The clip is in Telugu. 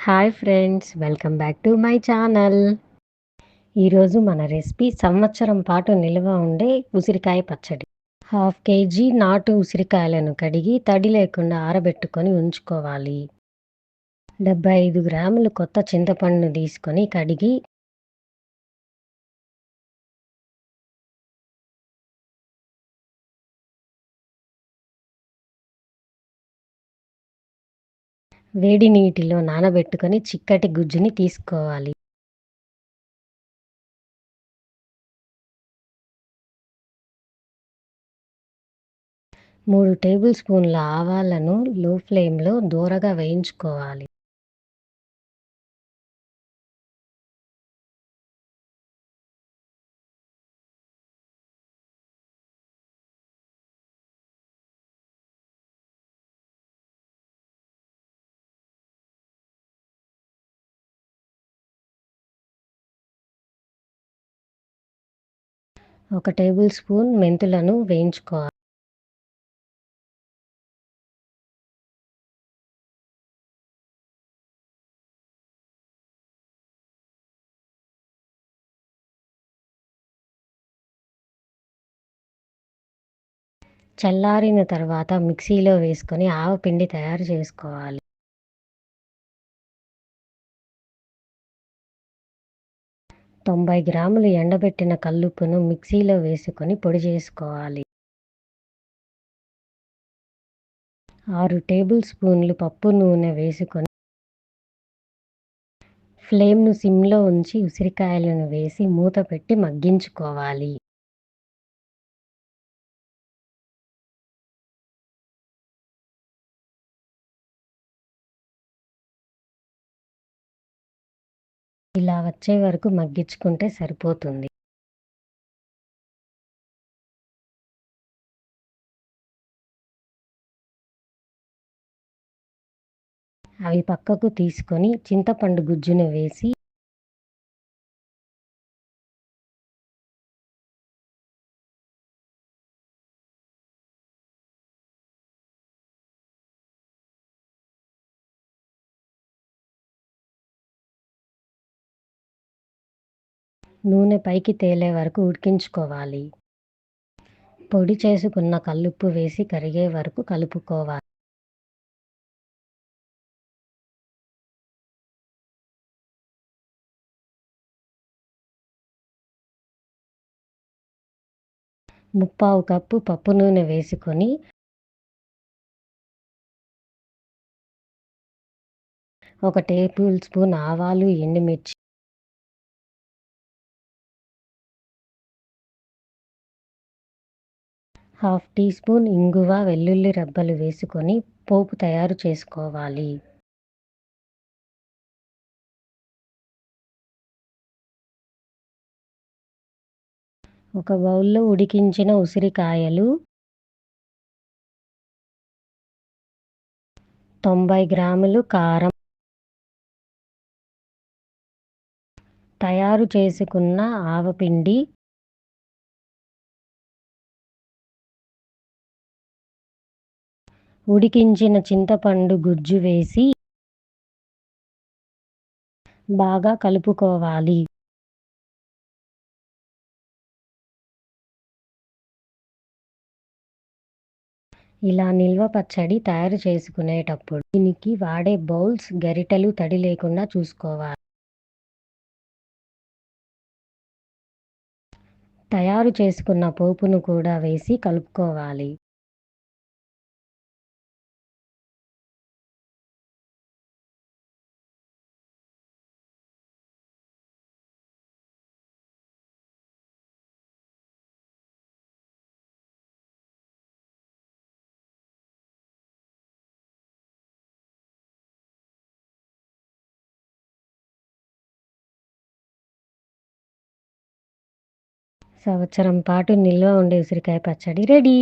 Hi friends welcome back to my channel. ఈరోజు మన రెసిపీ సంవత్సరం పాటు నిల్వ ఉండే ఉసిరికాయ పచ్చడి. హాఫ్ కేజీ నాటు ఉసిరికాయలను కడిగి తడి లేకుండా ఆరబెట్టుకొని ఉంచుకోవాలి. డెబ్బై ఐదు గ్రాములు కొత్త చింతపండును తీసుకొని కడిగి వేడి నీటిలో నానబెట్టుకొని చిక్కటి గుజ్జుని తీసుకోవాలి. మూడు టేబుల్ స్పూన్ల ఆవాలను లో ఫ్లేమ్లో దూరగా వేయించుకోవాలి. ఒక టేబుల్ స్పూన్ మెంతులను వేయించుకోవాలి. చల్లారిన తర్వాత మిక్సీలో వేసుకొని ఆవపిండి తయారు చేసుకోవాలి. తొంభై గ్రాములు ఎండబెట్టిన కల్లుప్పును మిక్సీలో వేసుకొని పొడి చేసుకోవాలి. ఆరు టేబుల్ స్పూన్లు పప్పు నూనె వేసుకొని ఫ్లేమ్ను సిమ్లో ఉంచి ఉసిరికాయలను వేసి మూత పెట్టి మగ్గించుకోవాలి. ఇలా వచ్చే వరకు మగ్గించుకుంటే సరిపోతుంది. అవి పక్కకు తీసుకొని చింతపండు గుజ్జును వేసి నూనె పైకి తేలే వరకు ఉడికించుకోవాలి. పొడి చేసుకున్న కల్లుప్పు వేసి కరిగే వరకు కలుపుకోవాలి. ముప్పావు కప్పు పప్పు నూనె వేసుకొని ఒక టేబుల్ స్పూన్ ఆవాలు ఎండుమిర్చి హాఫ్ టీ స్పూన్ ఇంగువ వెల్లుల్లి రెబ్బలు వేసుకొని పోపు తయారు చేసుకోవాలి. ఒక బౌల్లో ఉడికించిన ఉసిరికాయలు తొంభై గ్రాములు కారం తయారు చేసుకున్న ఆవపిండి ఉడికించిన చింతపండు గుజ్జు వేసి బాగా కలుపుకోవాలి. ఇలా నిల్వ పచ్చడి తయారు చేసుకునేటప్పుడు దీనికి వాడే బౌల్స్ గరిటెలు తడి లేకుండా చూసుకోవాలి. తయారు చేసుకున్న పోపును కూడా వేసి కలుపుకోవాలి. సంవత్సరం పాటు నిల్వ ఉండే ఉసిరికాయ పచ్చడి. రెడీ